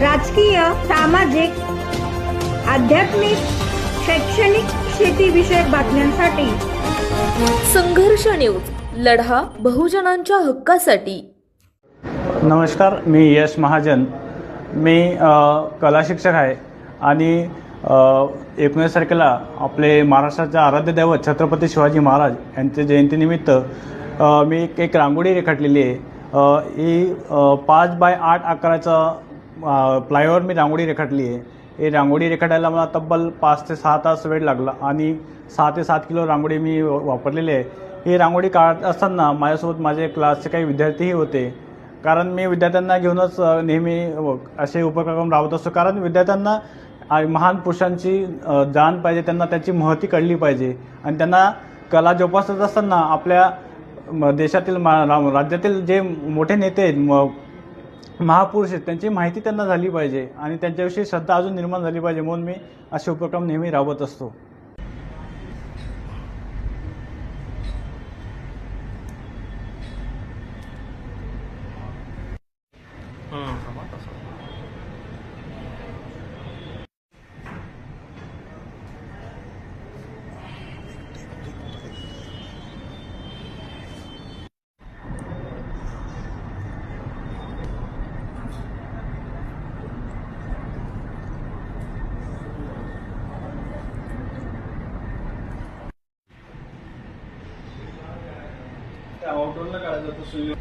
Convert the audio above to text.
राजकीय सामाजिक आध्यात्मिक शैक्षणिक शेतीविषयक बातम्यांसाठी. संघर्ष न्यूज लढा बहुजनांच्या हक्कासाठी. नमस्कार मी यश महाजन. मी कला शिक्षक आहे आणि एकोणीस तारखेला आपले महाराष्ट्राचे आराध्य दैवत छत्रपती शिवाजी महाराज यांच्या जयंतीनिमित्त मी एक एक रांगोळी रेखाटलेली आहे. ही पाच बाय आठ आकाराचा प्लायवर मी रांगोळी रेखाटली आहे. हे रांगोळी रेखाटायला मला तब्बल पाच ते सहा तास वेळ लागला आणि सहा ते सात किलो रांगोळी मी वापरलेली आहे. ही रांगोळी काढत असताना माझ्यासोबत माझे क्लासचे काही विद्यार्थीही होते. कारण मी विद्यार्थ्यांना घेऊनच नेहमी असे उपक्रम राबवत असतो. कारण विद्यार्थ्यांना महान पुरुषांची जाण पाहिजे त्यांना त्याची महती कळली पाहिजे. आणि त्यांना कला जोपासत असताना आपल्या म, देशातील मा राज्यातील जे मोठे नेते आहेत म, महापुरुष आहेत. त्यांची माहिती त्यांना झाली पाहिजे आणि त्यांच्याविषयी श्रद्धा अजून निर्माण झाली पाहिजे म्हणून मी असे उपक्रम नेहमी राबवत असतो. त्या आउटडोरला काढायचा तो सुयोग